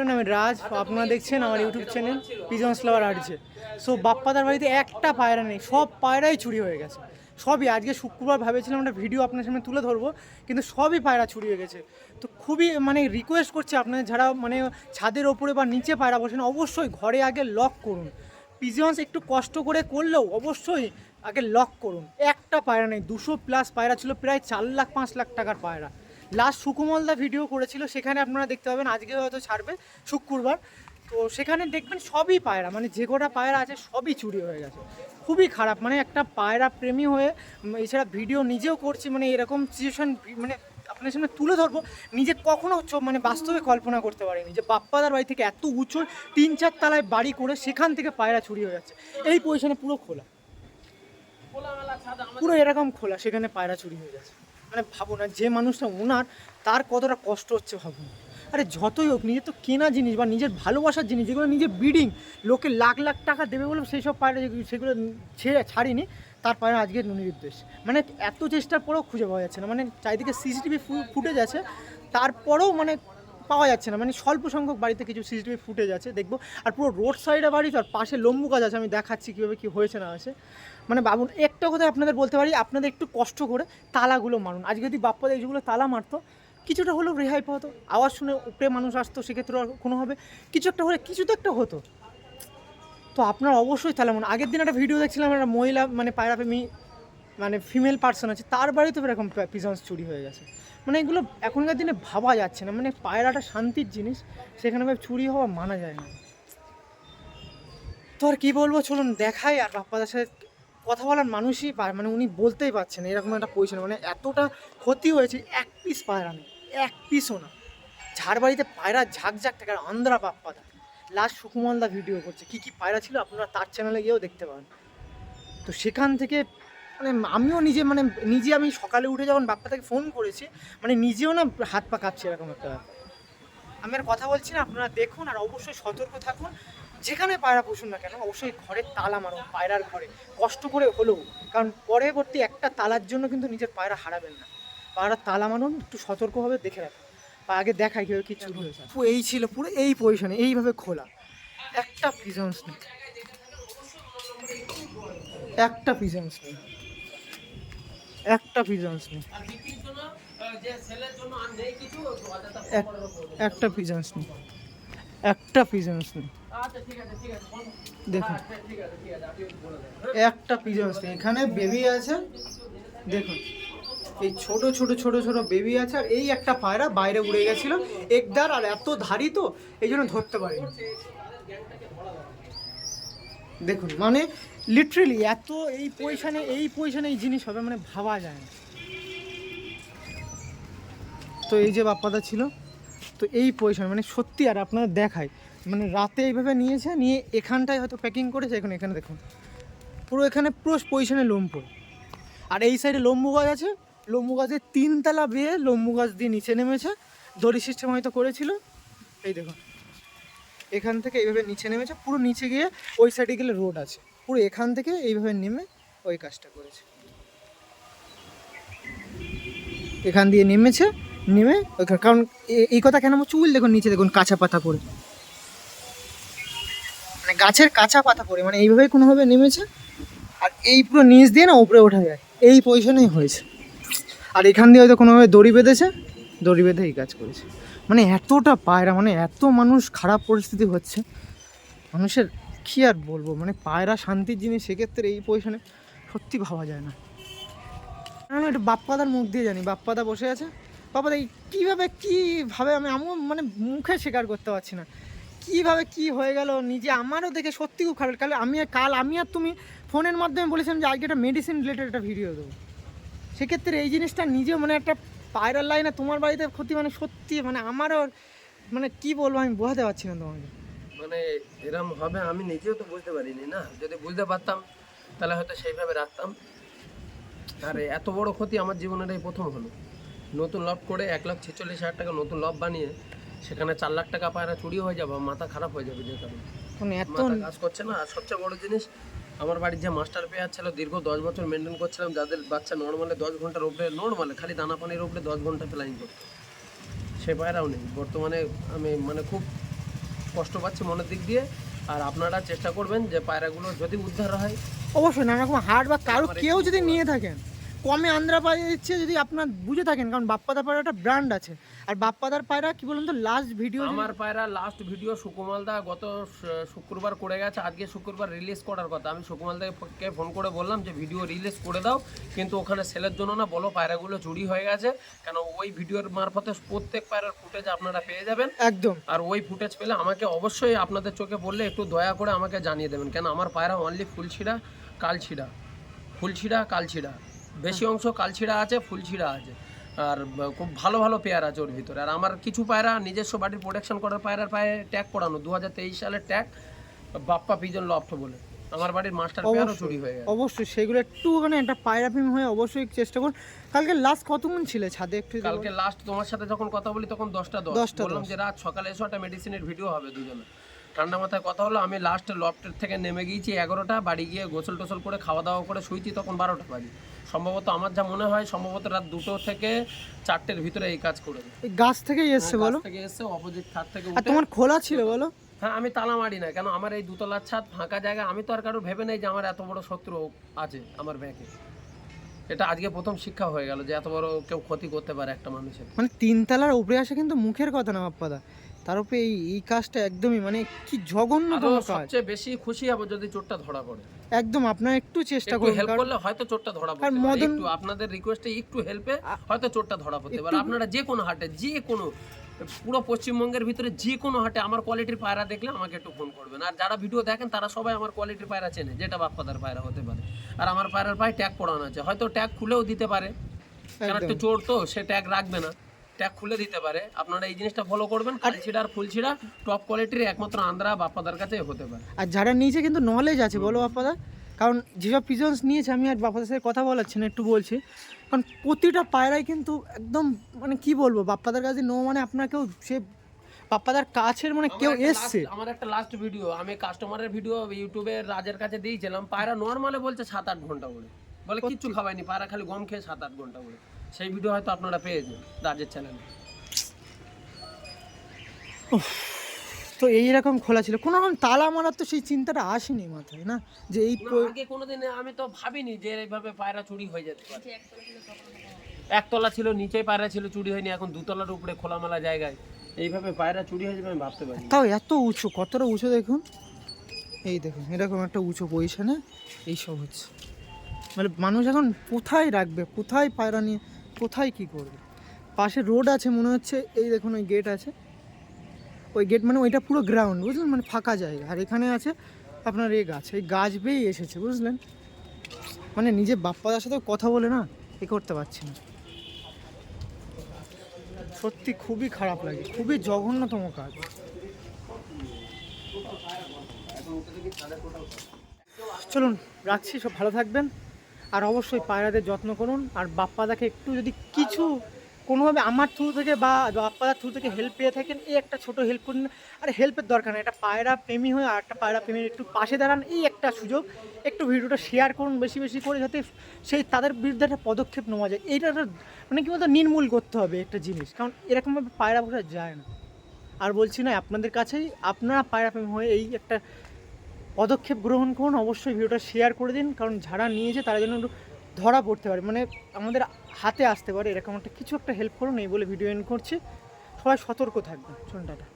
Everyone আমি রাজ। আপনারা দেখছেন আমার ইউটিউব চ্যানেল পিজন্স লাভার আর্টছে সো বাপ্পাদার বাড়িতে একটা পায়রা নেই, সব পায়রাই চুরি হয়ে গেছে। সবই, আজকে শুক্রবার ভেবেছিলাম একটা ভিডিও আপনার সামনে তুলে ধরবো, কিন্তু সবই পায়রা চুরি হয়ে গেছে। তো খুবই মানে রিকোয়েস্ট করছি আপনাদের, যারা মানে ছাদের ওপরে বা নিচে পায়রা বসেন, অবশ্যই ঘরে আগে লক করুন। পিজন্স একটু কষ্ট করে করলেও অবশ্যই আগে লক করুন। একটা পায়রা নেই, দুশো প্লাস পায়রা ছিল, প্রায় চার লাখ, পাঁচ লাখ টাকার পায়রা। লাস্ট সুকুমলদা ভিডিও করেছিল, সেখানে আপনারা দেখতে পাবেন, আজকে হয়তো ছাড়বে শুক্রবার। তো সেখানে দেখবেন সবই পায়রা মানে যে কটা পায়রা আছে সবই চুরি হয়ে গেছে। খুবই খারাপ মানে একটা পায়রা প্রেমী হয়ে এছাড়া ভিডিও নিজেও করছি মানে এরকম সিচুয়েশন মানে আপনার সামনে তুলে ধরবো, নিজে কখনো মানে বাস্তবে কল্পনা করতে পারিনি যে বাপ্পাদার বাড়ি থেকে এত উঁচু তিন চার তলায় বাড়ি করে সেখান থেকে পায়রা চুরি হয়ে যাচ্ছে। এই পজিশনে পুরো খোলা। পুরো এরকম খোলা, সেখানে পায়রা চুরি হয়ে যাচ্ছে। মানে ভাবো না, যে মানুষটা ওনার, তার কতটা কষ্ট হচ্ছে ভাবুন আরে যতই হোক, নিজের তো কেনা জিনিস বা নিজের ভালোবাসার জিনিস, যেগুলো নিজের ব্রিডিং লোকে লাখ লাখ টাকা দেবে বলে সেই সব পায়রা সেগুলো ছেড়ে ছাড়িনি, তার পায়রা আজকে নির্দেশ মানে এত চেষ্টার পরেও খুঁজে পাওয়া যাচ্ছে না মানে চারিদিকে সিসিটিভি ফুটেজ আছে, তারপরেও মানে পাওয়া যাচ্ছে না মানে স্বল্প সংখ্যক বাড়িতে কিছু সিসিটিভি ফুটেজ আছে, দেখব। আর পুরো রোড সাইডে বাড়ি, আর পাশে লম্বু গাছ আছে, আমি দেখাচ্ছি কীভাবে কী হয়েছে না আছে মানে বাবুন, একটা কথা আপনাদের বলতে পারি, আপনাদের একটু কষ্ট করে তালাগুলো মারুন। আজকে যদি বাপ্পাদের এইগুলো তালা মারতো, কিছুটা হলেও রেহাই পাওয়াতো আওয়াজ শুনে উপরে মানুষ আসতো, সেক্ষেত্রে কোনো হবে। কিছু একটা হলে, কিছু তো একটা হতো। তো আপনার অবশ্যই তালা মারুন। আগের দিন একটা ভিডিও দেখছিলাম, একটা মহিলা মানে পায়রা প্রেমী মানে ফিমেল পার্সন আছে, তার বাড়িতে এরকম পিজন্স চুরি হয়ে গেছে। মানে এগুলো এখনকার দিনে ভাবা যাচ্ছে না। মানে পায়রাটা শান্তির জিনিস, সেখানে ভাই চুরি হওয়া মানা যায় না। তো আর কী বলব, চলুন, দেখাই আর বাপ্পাদার সাথে কথা বলার মানুষই মানে উনি বলতেই পারছেন এরকম একটা পজিশন মানে এতটা ক্ষতি হয়েছে, এক পিস পায়রা নেই, এক পিসও না। ঝাড় বাড়িতে পায়রা ঝাঁক ঝাঁক টাকার আন্দ্রা বাপ্পাদা। লাস্ট সুকুমলদা ভিডিও করছে। কী কী পায়রা ছিল আপনারা তার চ্যানেলে গিয়েও দেখতে পারেন। তো সেখান থেকে মানে আমিও নিজে মানে নিজে আমি সকালে উঠে যখন বাপ্পা বাপ্পাদাকে ফোন করেছি মানে নিজেও না হাত পা কাঁপছে এরকম একটা আমি আর কথা বলছি না, আপনারা দেখুন, আর অবশ্যই সতর্ক থাকুন। যেখানে পায়রা পুষুন না কেন, অবশ্যই ঘরের তালা মারুন পায়রার ঘরে। কষ্ট করে হলেও, কারণ পরবর্তী একটা তালার জন্য কিন্তু নিজের পায়রা হারাবেন না। পায়রার তালা মারুন, একটু সতর্কভাবে দেখে রাখুন। বা আগে দেখাই কীভাবে কি চুরি হয়েছে। এই ছিল, পুরো এই পজিশনে এইভাবে খোলা। একটা পিজন্স নেই। একটা পিজন্স নেই। একটা পিজন্স নেই। এক- একটা পিজন্স নেই। একটা পিজন্স নেই। দেখুন। একটা পিজন্স নেই এখানে বেবি আছে। দেখুন, এই ছোট ছোট ছোট ছোট বেবি আছে, আর এই একটা পায়রা বাইরে উড়ে গেছিল। একদার আর এত ধারি তো, এই জন্য ধরতে পারিনি। দেখুন মানে লিটারেলি এত এই পয়সানে এই পজিশনে এই জিনিস হবে মানে ভাবা যায় না। তো এই যে বাপ্পাদা ছিল, তো এই পয়সা মানে সত্যি আর আপনাদের দেখায় মানে রাতে এইভাবে নিয়েছে, নিয়ে এখানটায় হয়তো প্যাকিং করেছে, এখন এখানে দেখুন। পুরো এখানে পুরো পজিশনে লোমপুর আর এই সাইডে লম্বু গাছ আছে, লম্বু গাছের তিনতলা বেয়ে লম্বু গাছ দিয়ে নিচে নেমেছে। দড়ি সিস্টেম হয়তো করেছিল। এই দেখুন, এখান থেকে এইভাবে নিচে নেমেছে, পুরো নিচে গিয়ে ওই সাইডে গেলে রোড আছে। পুরো এখান থেকে এইভাবে নেমে ওই কাজটা করেছে। এখান দিয়ে নেমেছে, নেমে কারণ এই কথা কেন চুল দেখুন, নিচে দেখুন, কাঁচা পাতা মানে গাছের কাঁচা পাতা পড়ে মানে এইভাবে কোনোভাবে নেমেছে, আর এই পুরো নিচ দিয়ে না উপরে ওঠা যায়। এই পজিশনেই হয়েছে। আর এখান দিয়ে হয়তো কোনোভাবে দড়ি বেঁধেছে, দড়ি বেঁধে এই কাজ করেছে। মানে এতটা পায়রা মানে এত মানুষ খারাপ পরিস্থিতি হচ্ছে। মানুষের কী আর বলব মানে পায়রা শান্তির জিনিস সেক্ষেত্রে এই পজিশনে সত্যি ভাবা যায় না। আমি একটু বাপ্পাদার মুখ দিয়ে জানি। বাপ্পাদা বসে আছে। বাপ্পাদা, এই কীভাবে কীভাবে আমি, আমিও মানে মুখে স্বীকার করতে পারছি না। কীভাবে কি হয়ে গেল নিজে আমারও দেখে সত্যি খুব খারাপ কাল আমি কাল আমি আর তুমি ফোনের মাধ্যমে বলেছিলাম যে আজকে একটা মেডিসিন রিলেটেড একটা ভিডিও দেবো। সেক্ষেত্রে এই জিনিসটা নিজেও মানে একটা পায়রার লাইনে তোমার বাড়িতে ক্ষতি মানে সত্যি মানে আমারও মানে কি বলব আমি বোঝাতে পারছি না তোমাকে। মানে এরম হবে আমি নিজেও তো বুঝতে পারিনি না। যদি বুঝতে পারতাম তাহলে হয়তো সেইভাবে রাখতাম। আর এত বড় ক্ষতি আমার জীবনের এই প্রথম হলো। নতুন লব করে এক লাখ ছেচল্লিশ হাজার টাকা নতুন লব বানিয়ে সেখানে চার লাখ টাকা পায়রা চুরি হয়ে যাবে মাথা খারাপ হয়ে যাবে যে কারণে এত মাথা কাজ করছে না আর সবচেয়ে বড় জিনিস আমার বাড়ির যে মাস্টার পেয়ার ছিল দীর্ঘ দশ বছর মেনটেন করছিলাম যাদের বাচ্চা নর্মালে দশ ঘণ্টার উপরে নর্মালে খালি দানা পানির উপরে দশ ঘণ্টা ফ্লাইং করতো। সে পায়রাও নেই। বর্তমানে আমি মানে খুব কষ্ট পাচ্ছি মনের দিক দিয়ে আর আপনারা চেষ্টা করবেন যে পায়রাগুলো যদি উদ্ধার হয় অবশ্যই নানা রকম হাট বা কারও কেউ যদি নিয়ে থাকেন কমে আন্দ্রা পায়রা দিচ্ছে যদি আপনার বুঝে থাকেন কারণ বাপ্পাদার পায়রা একটা ব্র্যান্ড আছে আর বাপ্পাদার পায়রা কি বলুন তো লাস্ট ভিডিও আমার পায়রা লাস্ট ভিডিও সুকুমালদা গত শুক্রবার করে গেছে। আজকে শুক্রবার রিলিজ করার কথা। আমি সুকুমালদাকে ফোন করে বললাম যে ভিডিও রিলিজ করে দাও। কিন্তু ওখানে সেলের জন্য না বলো পায়রাগুলো চুরি হয়ে গেছে। কেন ওই ভিডিওর মারফতে প্রত্যেক পায়রার ফুটেজ আপনারা পেয়ে যাবেন। একদম। আর ওই ফুটেজ পেলে আমাকে অবশ্যই আপনাদের চোখে বললে একটু দয়া করে আমাকে জানিয়ে দেবেন। কেন আমার পায়রা অনলি ফুলছিড়া কালছিড়া। ফুলছিড়া কালছিড়া। বেশি অংশ কালছিড়া আছে ফুলছিড়া আছে। আর খুব ভালো ভালো পেয়ার আছে ওর ভিতরে। আর আমার কিছু পায়রা নিজস্ব বাড়ির প্রোটেকশন করার পায়রার পায়ে ট্যাগ করানো দু সালের ট্যাগ বাপ্পা পিজন লফট বলে। আমার বাড়ির মাস্টার পেয়ারও চুরি হয়ে গেছে। অবশ্যই সেগুলো একটু মানে একটা পায়রা প্রেম হয়ে অবশ্যই চেষ্টা করুন। কালকে লাস্ট কতক্ষণ ছিল ছাদে? একটু কালকে লাস্ট তোমার সাথে যখন কথা বলি তখন দশটা দশ। দশটা বললাম যে রাত সকালে এসো একটা মেডিসিনের ভিডিও হবে দুজনে ঠান্ডা মাথায় কথা হলো আমি লাস্ট লফটের থেকে নেমে গিয়েছি এগারোটা বাড়ি গিয়ে গোসল টোসল করে খাওয়া দাওয়া করে শুয়েছি তখন বারোটা বাজে। সম্ভবত আমার যা মনে হয় সম্ভবত রাত দুটো থেকে চারটের ভিতরে এই কাজ করে গাছ থেকেই এসছে বলো? থেকে এসে অপোজিট ছাদ থেকে তোমার খোলা ছিল বলো? হ্যাঁ আমি তালা মারি না কেন? আমার এই দুতলার ছাদ ফাঁকা জায়গা আমি তো আর কারও ভেবে নেই যে আমার এত বড় শত্রু আছে আমার ব্যাগে এটা আজকে প্রথম শিক্ষা হয়ে গেল যে এত বড় কেউ ক্ষতি করতে পারে একটা মানুষের। মানে তিনতলার উপরে আসা কিন্তু মুখের কথা না বাপ্পাদা। তার উপরে এই এই কাজটা একদমই মানে কি জঘন্যতম কাজ। সবচেয়ে বেশি খুশি হব যদি চোরটা ধরা পড়ে। একদম আপনার একটু চেষ্টা করুন হেল্প করলে হয়তো চোরটা ধরা মদন- একটু আপনাদের রিকোয়েস্টে একটু হেল্পে হয়তো চোরটা ধরা পড়তে পারে। আপনারা যে কোনো হাটে যে কোনো পুরো পশ্চিমবঙ্গের ভিতরে যে কোনো হাটে আমার কোয়ালিটির পায়রা দেখলে আমাকে একটু ফোন করবেন। আর যারা ভিডিও দেখেন তারা সবাই আমার কোয়ালিটির পায়রা চেনে যেটা বাপ্পাদার পায়রা হতে পারে। আর আমার পায়রার পায়ে ট্যাগ পড়ানো আছে। হয়তো ট্যাগ খুলেও দিতে পারে। কারণ একটা চোর তো সে ট্যাগ রাখবে না। ট্যাগ খুলে দিতে পারে। আপনারা এই জিনিসটা ফলো করবেন কালছিড়া আর ফুলছিড়া টপ কোয়ালিটির একমাত্র আন্দ্রা বাপ্পাদার কাছে হতে পারে। আর যারা নিয়েছে কিন্তু নলেজ আছে বলো বাপ্পাদা কারণ যেসব পিজন্স নিয়েছে আমি আর বাপ্পাদার সাথে কথা বলাচ্ছি না একটু বলছি। কারণ প্রতিটা পায়রাই কিন্তু একদম মানে কি বলব বাপ্পাদার কাছে নো মানে আপনার কেউ সে বাপ্পাদার কাছের মানে কেউ এসছে। আমার একটা লাস্ট ভিডিও আমি কাস্টমারের ভিডিও ইউটিউবে রাজের কাছে দিয়েছিলাম। পায়রা নর্মালে বলছে সাত আট ঘণ্টা করে। বলে কিচ্ছু খাওয়াইনি পায়রা খালি গম খেয়ে সাত আট ঘণ্টা করে। সেই ভিডিও হয়তো আপনারা পেয়েছেন রাজের চ্যানেলে তো এইরকম খোলা ছিল। কোনো রকম তালা মারার তো সেই চিন্তাটা আসেনি মাথায় না? যে এই আগে কোনোদিন আমি তো ভাবিনি যে এইভাবে পায়রা চুরি হয়ে যেতে পারে। একতলা ছিল নিচে পায়রা ছিল চুরি হয়নি। এখন দুতলার উপরে খোলামেলা জায়গায়। এইভাবে পায়রা চুরি হয়ে যাবে আমি ভাবতে পারি তাও এত উঁচু কতটা উঁচু দেখুন? এই দেখুন এরকম একটা উঁচু পজিশনে এইসব হচ্ছে। মানে মানুষ এখন কোথায় রাখবে? কোথায় পায়রা নিয়ে কোথায় কি করবে? পাশে রোড আছে মনে হচ্ছে, এই দেখুন ওই গেট আছে। ওই গেট মানে ওইটা পুরো গ্রাউন্ড বুঝলেন? মানে ফাঁকা জায়গা। আর এখানে আছে আপনার এই গাছ এই গাছ বেয়েই এসেছে, বুঝলেন? মানে নিজে বাপ্পাদার সাথে কথা বলে না, এ করতে পারছি না। সত্যি খুবই খারাপ লাগে, খুবই জঘন্যতম কাজ। চলুন, রাখছি, সব ভালো থাকবেন। আর অবশ্যই পায়রাদের যত্ন করুন। আর বাপ্পাদাকে একটু যদি কিছু কোনোভাবে আমার থ্রু থেকে বা বাপ্পাদার থ্রু থেকে হেল্প পেয়ে থাকেন, এই একটা ছোট হেল্প করুন। আর হেল্পের দরকার নেই, একটা পায়রা প্রেমী হয়ে আর একটা পায়রা প্রেমীর একটু পাশে দাঁড়ান, এই একটা সুযোগ। একটু ভিডিওটা শেয়ার করুন বেশি বেশি করে যাতে সেই তাদের বিরুদ্ধে একটা পদক্ষেপ নেওয়া যায়। এইটা একটা মানে কি বলতো, নির্মূল করতে হবে একটা জিনিস। কারণ এরকমভাবে পায়রা পোষা যায় না। আর বলছি না, আপনাদের কাছেই আপনারা পায়রা প্রেমী হয়ে এই একটা পদক্ষেপ গ্রহণ করুন, অবশ্যই ভিডিওটা শেয়ার করে দিন, কারণ যারা নিয়েছে তারা যেন ধরা পড়তে পারে। মানে আমাদের হাতে আসতে পারে, এরকম একটা কিছু একটা হেল্প করুন, এই বলে ভিডিও এন্ড করছি। সবাই সতর্ক থাকবেন। চলুন, টাটা।